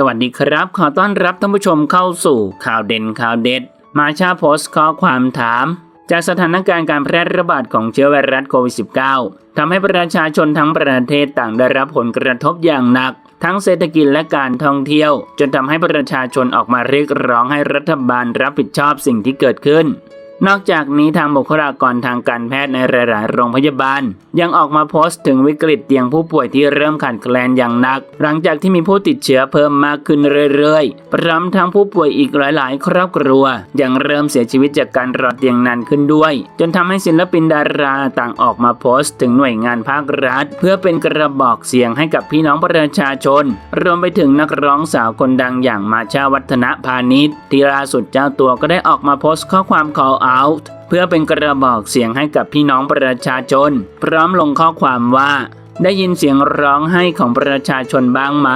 สวัสดีครับ ขอต้อนรับท่านผู้ชมเข้าสู่ข่าวเด่นข่าวเด็ด มาชาโพสข้อความถาม จากสถานการณ์การแพร่ระบาดของเชื้อไวรัสโควิด -19 ทำให้ประชาชนทั้งประเทศต่างได้รับผลกระทบอย่างหนัก ทั้งเศรษฐกิจและการท่องเที่ยว จนทำให้ประชาชนออกมาเรียกร้องให้รัฐบาลรับผิดชอบสิ่งที่เกิดขึ้น นอกจากนี้ทางบุคลากรทางการแพทย์ในหลาย ๆ โรงพยาบาล ยังออกมาโพสต์ถึงวิกฤตเตียงผู้ป่วยที่เริ่มขาดแคลนอย่างหนัก หลังจากที่มีผู้ติดเชื้อเพิ่มมากขึ้นเรื่อย ๆ พร้อมทั้งผู้ป่วยอีกหลาย ๆ ครอบครัว ยังเริ่มเสียชีวิตจากการรอเตียงนานขึ้นด้วย จนทำให้ศิลปินดาราต่างออกมาโพสต์ถึงหน่วยงานภาครัฐ เพื่อเป็นกระบอกเสียงให้กับพี่น้องประชาชน รวมไปถึงนักร้องสาวคนดังอย่างมาชาวัฒนพาณิชย์ที่ล่าสุดเจ้าตัวก็ได้ออกมาโพสต์ข้อความ call out เพื่อเป็นกระบอกเสียงให้กับพี่น้องประชาชน พร้อมลงข้อความว่าได้ยินเสียงร้องไห้ของประชาชนบ้างไหม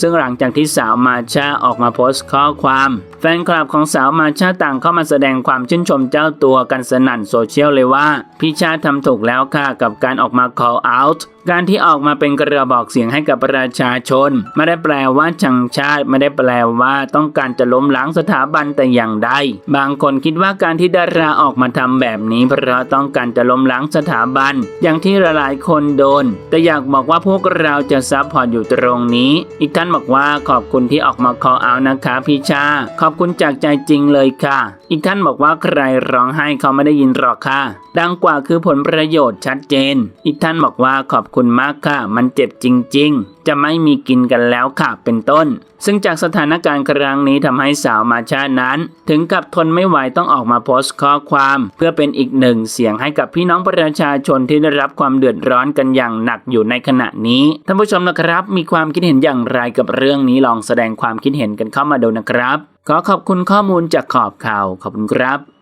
ซึ่งหลังจากที่สาวมาชาออกมาโพสต์ข้อความ แฟนคลับของสาวมาชาต่างเข้ามาแสดงความชื่นชมเจ้าตัวกันสนั่นโซเชียลเลยว่า พี่ชาทำถูกแล้วค่ะกับการออกมา call out การที่ออกมาเป็นกระบอกเสียงให้กับประชาชน ไม่ได้แปลว่าชังชาติไม่ได้แปลว่าต้องการจะล้มล้างสถาบันแต่อย่างใดบางคนคิดว่าการที่ดาราออกมาทำแบบนี้ เพราะต้องการจะล้มล้างสถาบัน อย่างที่หลายคนโดน แต่อยากบอกว่าพวกเราจะซับพอร์ตอยู่ตรงนี้ อีกท่านบอกว่าขอบคุณที่ออกมา call out นะคะพี่ชา ขอบคุณจากใจจริงเลยค่ะ อีกท่านบอกว่าใครร้องไห้เขาไม่ได้ยินหรอกค่ะ ดังกว่าคือผลประโยชน์ชัดเจน อีกท่านบอกว่าขอบคุณคุณมากค่ะ มันเจ็บจริง ๆ จะไม่มีกินกันแล้วค่ะ เป็นต้น ซึ่งจากสถานการณ์ครั้งนี้ทำให้สาวมาชานั้น ถึงกับทนไม่ไหวต้องออกมาโพสต์ข้อความ เพื่อเป็นอีกหนึ่งเสียงให้กับพี่น้องประชาชนที่ได้รับความเดือดร้อนกันอย่างหนักอยู่ในขณะนี้ท่านผู้ชมนะครับมีความคิดเห็นอย่างไรกับเรื่องนี้ลองแสดงความคิดเห็นกันเข้ามาดูนะครับ ขอขอบคุณข้อมูลจากขอบข่าวขอบคุณครับ